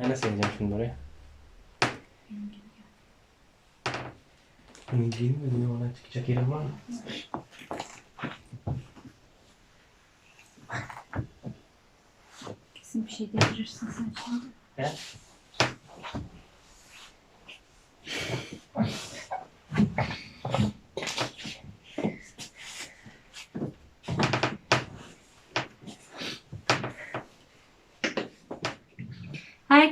Ben nasıl ineceğim şimdi oraya? İneceğim mi? Bilmiyorum oradan çıkacak yerim var mı? Kesin bir şey devirirsin sen şimdi. He?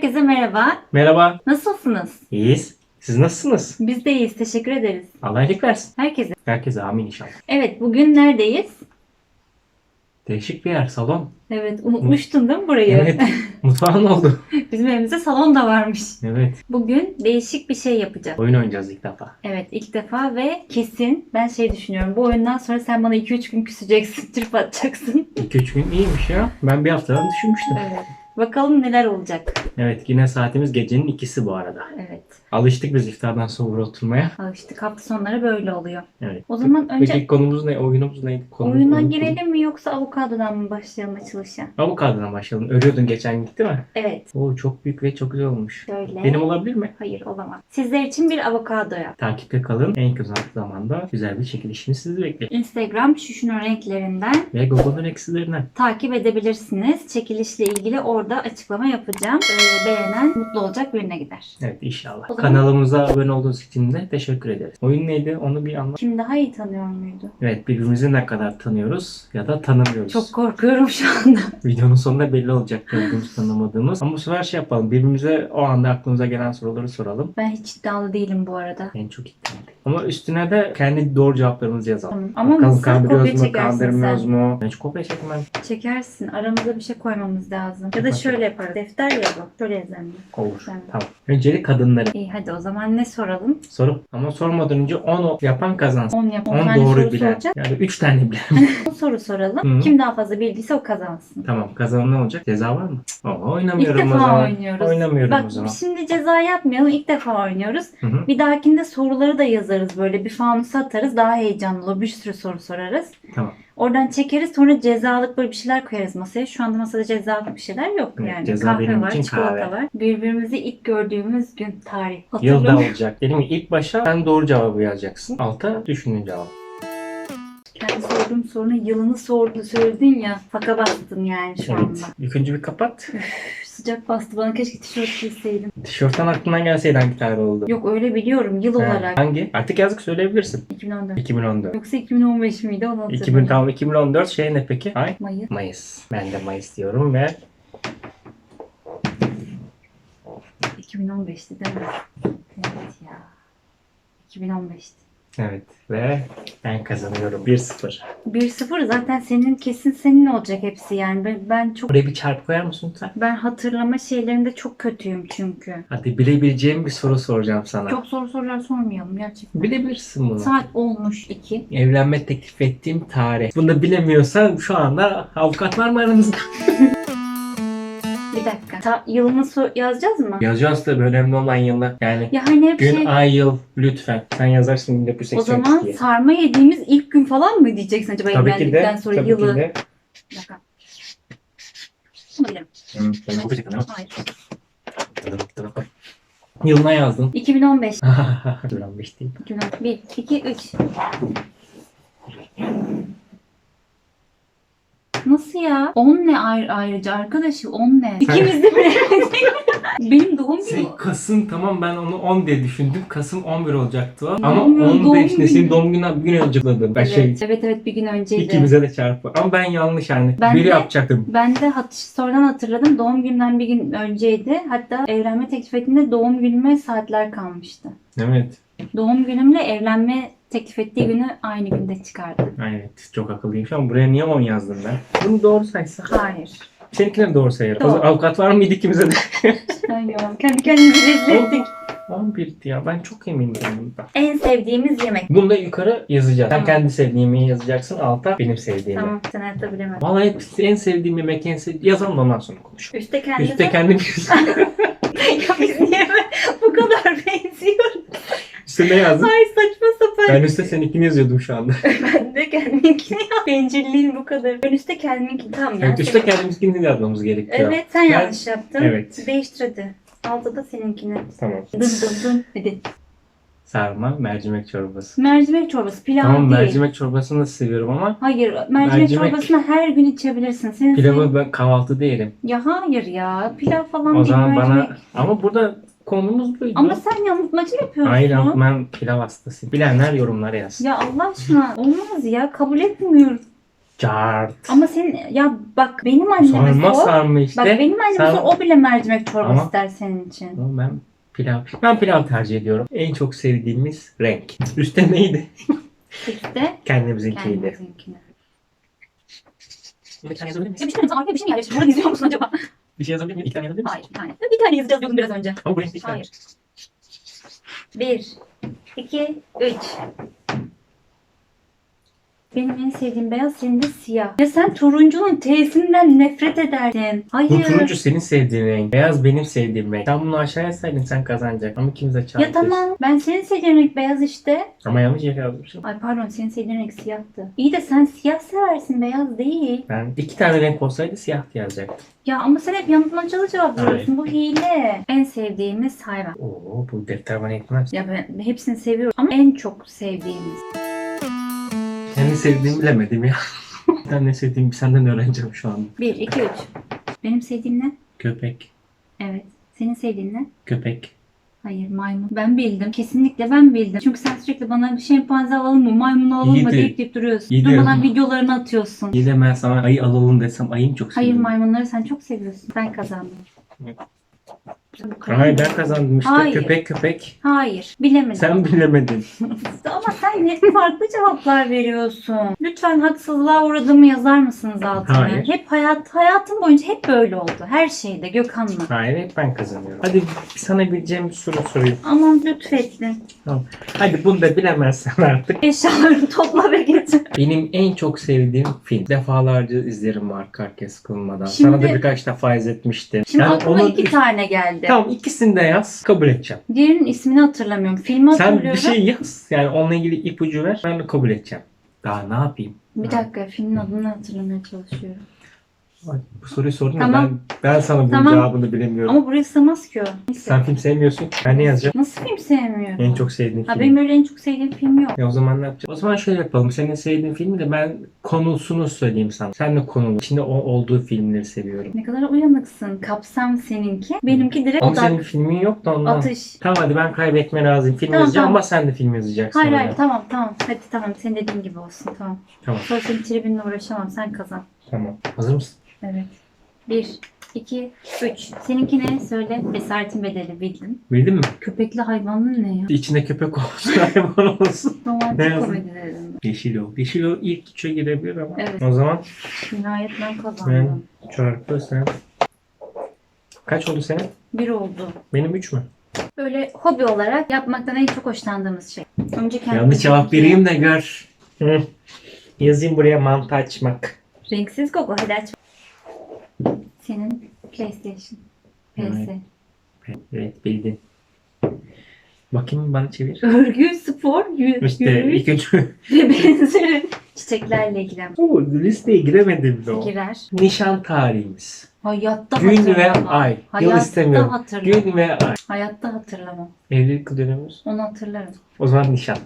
Herkese merhaba. Merhaba. Nasılsınız? İyiyiz. Siz nasılsınız? Biz de iyiyiz. Teşekkür ederiz. Allah iyilik versin. Herkese. Herkese amin inşallah. Evet bugün neredeyiz? Değişik bir yer. Salon. Evet unutmuştun değil mi burayı? Evet. Mutfağın oldu. Bizim evimizde salon da varmış. Evet. Bugün değişik bir şey yapacağız. Oyun oynayacağız ilk defa. Evet ilk defa ve kesin ben şey düşünüyorum. Bu oyundan sonra sen bana 2-3 gün küseceksin. Trip atacaksın. 2-3 gün iyiymiş ya. Ben bir haftadan düşünmüştüm. evet. Bakalım neler olacak. Evet yine saatimiz gecenin ikisi bu arada. Evet. Alıştık biz iftardan sonra oturmaya. Alıştık hafta sonları böyle oluyor. Evet. O zaman önce Peki konumuz ne? Oyunumuz neydi? Konumuz, oyuna unuttum. girelim mi yoksa avokadodan mı başlayalım açılışa? Avokadodan başlayalım. Örüyordun geçen gitti mi? Evet. Oo çok büyük ve çok güzel olmuş. Şöyle. Benim olabilir mi? Hayır olamaz. Sizler için bir avokado yap. Takipte kalın. En kısa zamanda güzel bir çekilişimiz sizi bekliyor. Instagram şuşunun renklerinden Ve Google'ın eksilerinden. takip edebilirsiniz. Çekilişle ilgili orada açıklama yapacağım. Ee, beğenen mutlu olacak birine gider. Evet inşallah. O zaman- Kanalımıza abone olduğunuz için de teşekkür ederiz. Oyun neydi? Onu bir anlat. Kim daha iyi tanıyor muydu? Evet birbirimizi ne kadar tanıyoruz ya da tanımıyoruz. Çok korkuyorum şu anda. Videonun sonunda belli olacak tanıdığımız tanımadığımız. Ama bu sefer şey yapalım. Birbirimize o anda aklımıza gelen soruları soralım. Ben hiç iddialı değilim bu arada. En çok iddialıyım. Ama üstüne de kendi doğru cevaplarımızı yazalım. Tamam. Ama Bakalım kopya kandırıyoruz mu, çekersin kandırmıyoruz sen. mu? Hiç kopya çekmem. Çekersin. Aramıza bir şey koymamız lazım. Ya da Bak. şöyle yaparız. Defter ya bu. Şöyle yazalım. Olur. Tamam. Tamam. Öncelik kadınları. İyi hadi o zaman ne soralım? Sorup ama sormadan önce 10 yapan kazansın. 10 yap. 10 10 tane doğru bilen. soracak. Yani 3 tane bilen. 10 soru soralım. Hı. Kim daha fazla bildiyse o kazansın. tamam kazanan ne olacak? Ceza var mı? Oo, İlk oynamıyorum o defa zaman. oynuyoruz. Oynamıyorum Bak o zaman. şimdi ceza yapmayalım. İlk defa oynuyoruz. Hı hı. Bir dahakinde soruları da yazarız böyle. Bir fanusa atarız. Daha heyecanlı olur. Bir sürü soru sorarız. Tamam. Oradan çekeriz. Sonra cezalık böyle bir şeyler koyarız masaya. Şu anda masada cezalık bir şeyler yok Evet, yani. ceza kahve benim var, için çikolata kahve. var. Birbirimizi ilk gördüğümüz gün tarih. Yılda olacak. Dedim ki ilk başa sen doğru cevabı yazacaksın. Alta düşündüğün cevap. Kendi sorduğum sorunun yılını sordu söyledin ya. Faka bastın yani şu anda. Evet. İlk önce bir kapat. Sıcak bastı. Bana keşke tişört giyseydim. Tişörtten aklından gelseydi hangi tarih oldu? Yok öyle biliyorum yıl He, olarak. Hangi? Artık yazık söyleyebilirsin. 2014. 2014. Yoksa 2015 miydi onu 2000 hatırlamıyorum. tamam 2014 şey ne peki? Ay Mayıs. Mayıs. Ben de Mayıs diyorum ve 2015'ti değil mi? Evet ya. 2015'ti. Evet ve ben kazanıyorum 1-0. 1-0 zaten senin kesin senin olacak hepsi yani. Ben, ben çok Buraya bir çarpı koyar mısın lütfen? ben hatırlama şeylerinde çok kötüyüm çünkü. Hadi bilebileceğim bir soru soracağım sana. Çok soru sorular sormayalım gerçekten. Bilebilirsin bunu. Saat olmuş 2. Evlenme teklif ettiğim tarih. Bunu da bilemiyorsan şu anda avukat var mı aranızda? Ta, yılını so- yazacağız mı? Yazacağız tabii önemli olan yılı. Yani Ya hani hep gün, şey ay, yıl lütfen. Sen yazarsın 1982 o zaman diye. sarma yediğimiz ilk gün falan mı diyeceksin acaba Tabii ki evlendikten de. sonra Tabii yılı? ki de. Bir dakika. Bunu bilirim. Ben. Hayır. Yılına yazdın. 2015. 2015 değil. 2015. 1, 2, 3. Nasıl ya? 10 ne ayrı, ayrıca arkadaşım 10 ne? İkimiz de bilemedik. Benim doğum Şey, günüm. Kasım tamam ben onu 10 diye düşündüm. Kasım 11 olacaktı o. Ama İnanmıyorum, 15 doğum ne senin günü. doğum gününden bir gün önce kutladım. Ben Evet, şey evet evet bir gün önceydi. ikimize de çarpı. Ama ben yanlış yani. Ben Biri de- yapacaktım. Ben de hat sonradan hatırladım. Doğum günümden bir gün önceydi. Hatta evlenme teklif ettiğinde doğum günüme saatler kalmıştı. Evet. Doğum günümle evlenme teklif ettiği günü aynı günde çıkardı. Evet. Çok akıllıymış ama buraya niye 10 yazdım ben? Bunu doğru saysa. Hayır. Seninkileri doğru sayarım. Doğru. Avukat var mıydı ikimize de? Ay ya, kendi kendimizi rezil. 11 ya. Ben çok eminim bundan. En sevdiğimiz yemek. Bunu da yukarı yazacağız. Sen Tamam. kendi sevdiğimi yazacaksın. Alta benim sevdiğimi. Tamam sen hayatta bilemem. Vallahi hepsi en sevdiğim yemek en sevdiğim. Yazalım ondan sonra konuşalım. Üste kendi Üstte kendim ya biz niye bu kadar benziyoruz? Üstüne yazdım. Ay saçma sapan. Ben üstte seninkini yazıyordum şu anda. Ben de kendimkini Bencilliğin bu kadar. Ben üstte kendiminki tam ya. Evet, üstte kendimizinkini de yazmamız gerekiyor. Evet sen Ben- yanlış yaptın. Evet. Değiştir hadi. Altta da seninkini. Tamam. Dın dın dın. Hadi. Sarma, mercimek çorbası. Mercimek çorbası. Pilav Tamam değil. mercimek çorbasını da seviyorum ama Hayır, mercimek, Mercimek- çorbasını her gün içebilirsin. Senin pilavı ben kahvaltıda yerim. Ya hayır ya. Pilav falan O değil zaman mercimek. bana ama burada konumuz buydu. Ama sen yanıltmacı yapıyorsun. Hayır ama ben pilav hastasıyım. Bilenler yorumlara yazsın. Ya Allah aşkına olmaz ya. Kabul etmiyorum. Cart. Ama senin ya bak benim anneme Sarma sor. sarma işte. Bak benim anneme Sen- sor. O bile mercimek çorbası Ama- ister senin için. Ama Ben pilav. Ben pilav tercih ediyorum. En çok sevdiğimiz renk. Üstte neydi? İşte Kendimizinkiydi. kendimizinkine. Bir tane yazabilir Ya bir şey arkaya bir şey mi yerleştirmiş? Buradan izliyor musun acaba? Bir şey yazabilir miyim? İki tane yazabilir misin? Hayır bir tane. Bir tane yazacağız diyordum biraz önce. Ama bu renkte iki tane. Hayır. Bir, iki, üç. Benim en sevdiğim beyaz, senin de siyah. Ya sen turuncunun T'sinden nefret edersin. Hayır. Bu turuncu senin sevdiğin renk. Beyaz benim sevdiğim renk. Sen bunu aşağıya saydın sen kazanacaksın. Ama ikimiz de Ya çarpıyoruz. tamam. Ben senin sevdiğin renk beyaz işte. Ama yanlış yere yazmışım. Ay pardon senin sevdiğin renk siyahtı. İyi de sen siyah seversin beyaz değil. Ben iki tane renk olsaydı siyah yazacaktım. Ya ama sen hep yanıltmacalı cevap veriyorsun. Bu hile. En sevdiğimiz hayvan. Oo bu defter bana yetmez. Ya ben hepsini seviyorum ama en çok sevdiğimiz. Kendi sevdiğimi bilemedim ya. ben ne sevdiğimi senden öğreneceğim şu anda. Bir, iki, üç. Benim sevdiğim ne? Köpek. Evet. Senin sevdiğin ne? Köpek. Hayır maymun. Ben bildim. Kesinlikle ben bildim. Çünkü sen sürekli bana şempanze alalım mı, maymun alalım mı de- deyip deyip duruyorsun. iyi de- Durmadan videolarını atıyorsun. İyi de ben sana ayı alalım desem ayı mı çok Hayır seviyorum? maymunları sen çok seviyorsun. Ben kazandım. Hayır ben kazandım işte. Hayır. Köpek köpek. Hayır. Bilemedim. Sen bilemedin. Ama sen hep farklı cevaplar veriyorsun. Lütfen haksızlığa uğradığımı yazar mısınız altına? Hayır. Hep hayat hayatım boyunca hep böyle oldu. Her şeyde Gökhan'la. Hayır hep ben kazanıyorum. Hadi sana bileceğim bir soru sorayım. Aman lütfettin. Hadi bunu da bilemezsen artık. Eşyalarını topla ve getir. Benim en çok sevdiğim film. Defalarca izlerim var arka sıkılmadan. Şimdi- Sana da birkaç defa izletmiştim. Şimdi aklıma onun iki tane geldi. Tamam ikisini de yaz. Kabul edeceğim. Diğerinin ismini hatırlamıyorum. Filmi Sen hatırlıyorum. bir şey yaz. Yani onunla ilgili ipucu ver. Ben de kabul edeceğim. Daha ne yapayım? Bir dakika filmin adını hatırlamaya çalışıyorum. Ay, Bu soruyu sordun Tamam. da ben, ben sana bunun Tamam. cevabını bilemiyorum. Ama buraya sığmaz ki o. Neyse. Sen film sevmiyorsun. Ben ne yazacağım? Nasıl film sevmiyorum? En çok sevdiğin Ha, film. benim öyle en çok sevdiğim film yok. Ya o zaman ne yapacağız? O zaman şöyle yapalım. Senin sevdiğin filmi de ben konusunu söyleyeyim sana. Sen de konulu. İçinde o olduğu filmleri seviyorum. Ne kadar uyanıksın. Kapsam seninki. Benimki direkt Ama odak. senin filmin yok da ondan. Atış. Tamam hadi ben kaybetme razıyım. Film Tamam, yazacağım tamam. ama sen de film yazacaksın. Hayır oraya. hayır tamam tamam. Hadi tamam senin dediğin gibi olsun tamam. Tamam. Sonra senin tribinle uğraşamam. Sen kazan. Tamam. Hazır mısın? Evet. Bir, iki, üç. Seninki ne? Söyle. Cesaretin bedeli bildin. Bildin mi? Köpekli hayvanın ne ya? İçinde köpek olsun, hayvan olsun. Ne Romantik komedilerin. Yeşil o. Yeşil o ilk üçe girebilir ama. Evet. O zaman Nihayet ben kazandım. çarpı sen. Kaç oldu senin? Bir oldu. Benim üç mü? Böyle hobi olarak yapmaktan en çok hoşlandığımız şey. Önce kendimiz Yanlış cevap vereyim de gör. Hı. Yazayım buraya mantı açmak. Renksiz Gogo hadi aç. Senin PlayStation. PS. Evet bildin. Bakayım bana çevir. Örgü, spor, yü- İşte yürüyüş ilk önce ve benzeri çiçeklerle ilgilen. Oo, listeye giremedim de o. Girer. Nişan tarihimiz. Hayatta Gün ve hatırlamam. ay. Yıl Hayatta istemiyorum. hatırlamam. Gün ve ay. Hayatta hatırlamam. Evlilik dönemimiz. Onu hatırlarım. O zaman nişan.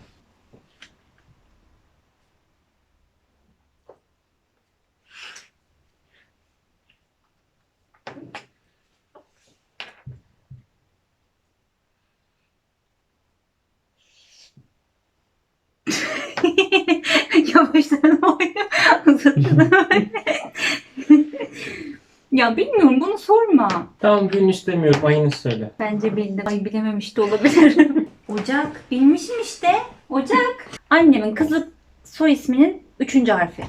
Ya bilmiyorum bunu sorma. Tamam gün istemiyorum. Ayını söyle. Bence bildim. Ay bilememiş de olabilirim. Ocak. Bilmişim işte. Ocak. Annemin kızı soy isminin üçüncü harfi.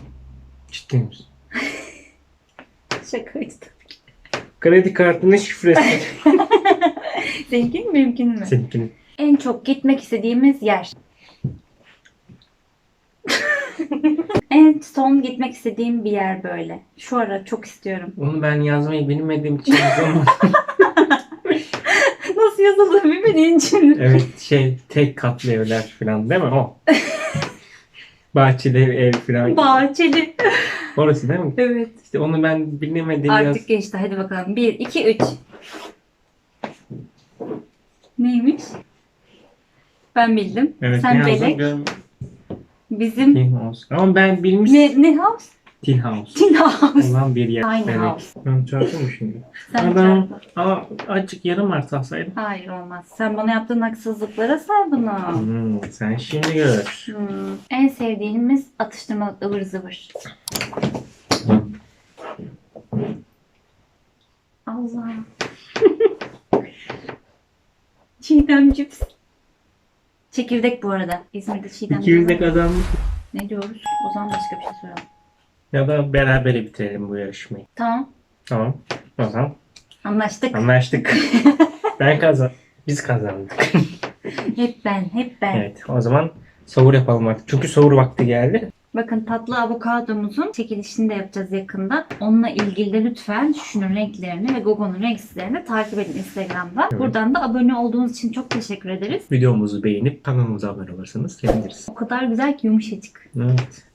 Ciddi misin? Şakaydı. Kredi kartının şifresi. Seninki mi benimkinin mi? Seninkinin. En çok gitmek istediğimiz yer. En son gitmek istediğim bir yer böyle. Şu ara çok istiyorum. Onu ben yazmayı bilmediğim için yazamadım. Nasıl yazılır bilmediğin için. evet şey tek katlı evler falan değil mi o? Bahçeli ev falan. Bahçeli. Orası değil mi? Evet. İşte onu ben bilemedim Artık biraz. geçti. Hadi bakalım. 1, 2, 3. Neymiş? Ben bildim. Evet, Sen ne yazdım? Belek. Bizim Tin House. Ama ben bilmiştim. ne, ne house? Tin House. Tin house. Olan bir yer. Tiny Evet. house. Ben çarptım mı şimdi? Sen Adam, çarpı. aa, azıcık yarım artasaydım. Hayır olmaz. Sen bana yaptığın haksızlıklara say bunu. Hmm, sen şimdi gör. Hmm. En sevdiğimiz atıştırmalık ıvır zıvır. Allah. Çiğdem cips. Çekirdek bu arada. İzmir'de çiğdem İkimizdeki cips. adam Ne diyoruz? O zaman başka bir şey soralım. ya da berabere bitirelim bu yarışmayı. Tamam. Tamam. O zaman Anlaştık. anlaştık. ben kazan. Biz kazandık. Hep ben, hep ben. evet. O zaman sahur yapalım artık. Çünkü sahur vakti geldi. Bakın tatlı avokadomuzun çekilişini de yapacağız yakında. Onunla ilgili de lütfen şunun renklerini ve Gogo'nun renksizlerini takip edin Instagram'da. Evet. Buradan da abone olduğunuz için çok teşekkür ederiz. Videomuzu beğenip kanalımıza abone olursanız seviniriz. O kadar güzel ki yumuşacık. Evet.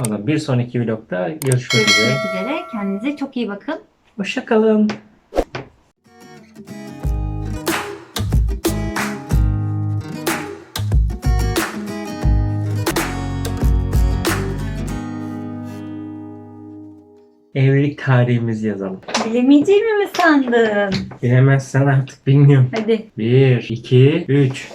O zaman bir sonraki vlogda görüşmek üzere. Görüşmek üzere. Kendinize çok iyi bakın. Hoşçakalın. Evlilik tarihimizi yazalım. Bilemeyeceğimi mi sandın? Bilemezsen artık bilmiyorum. Hadi. 1, 2, 3.